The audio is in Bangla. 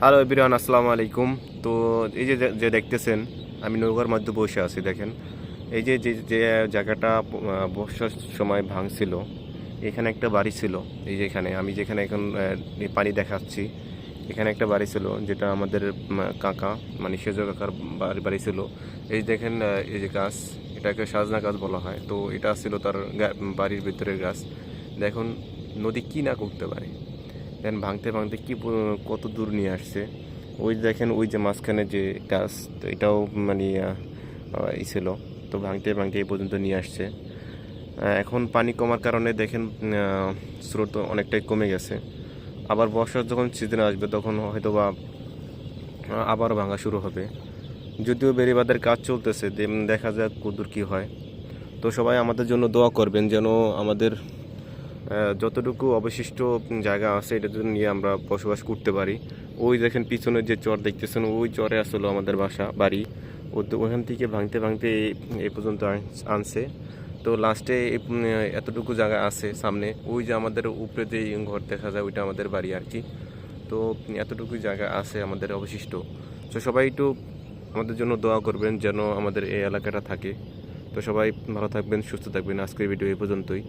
হ্যালো এভরিওয়ান আসসালামু আলাইকুম। তো এই যে যে দেখতেছেন, আমি নৌকার মধ্যে বসে আছি, দেখেন। এই যে যে যে জায়গাটা বর্ষার সময় ভাঙছিল, এখানে একটা বাড়ি ছিল, এই যে এখানে আমি যেখানে এখন পানি দেখাচ্ছি, এখানে একটা বাড়ি ছিল, যেটা আমাদের কাকা মানে সেজ কাকার বাড়ি বাড়ি ছিল। এই দেখেন এই যে গাছ, এটাকে সাজনা গাছ বলা হয়। তো এটা ছিল তার বাড়ির ভিতরের গাছ। দেখুন, নদী কি না করতে পারে। দেন ভাঙতে ভাঙতে কি কত দূর নিয়ে আসছে? ওই দেখেন, ওই যে মাঝখানে যে গাছ, তো এটাও মানে ই ছিল। তো ভাঙতে ভাঙতে এই পর্যন্ত নিয়ে আসছে। এখন পানি কমার কারণে দেখেন স্রোত অনেকটাই কমে গেছে। আবার বর্ষার যখন সিজন আসবে, তখন হয়তো বা আবারও ভাঙা শুরু হবে। যদিও বেড়িবাদের কাজ চলতেছে দেখা যাক কদূর কি হয়। তো সবাই আমাদের জন্য দোয়া করবেন যেন আমাদের যতটুকু অবশিষ্ট জায়গা আছে, এটা যদি নিয়ে আমরা বসবাস করতে পারি। ওই দেখেন পিছনে যে চর দেখতেছেন, ওই চরে আসলে আমাদের বাসা, বাড়ি। ও ওখান থেকে ভাঙতে ভাঙতে এই পর্যন্ত আন- আনছে। তো লাস্টে এতটুকু জায়গা আছে সামনে। ওই যে আমাদের উপরে যে ঘর দেখা যায়, ওইটা আমাদের বাড়ি আর কি। তো এতটুকু জায়গা আছে আমাদের অবশিষ্ট। তো সবাই একটু আমাদের জন্য দোয়া করবেন যেন আমাদের এই এলাকাটা থাকে। তো সবাই ভালো থাকবেন, সুস্থ থাকবেন। আজকের ভিডিও এই পর্যন্তই।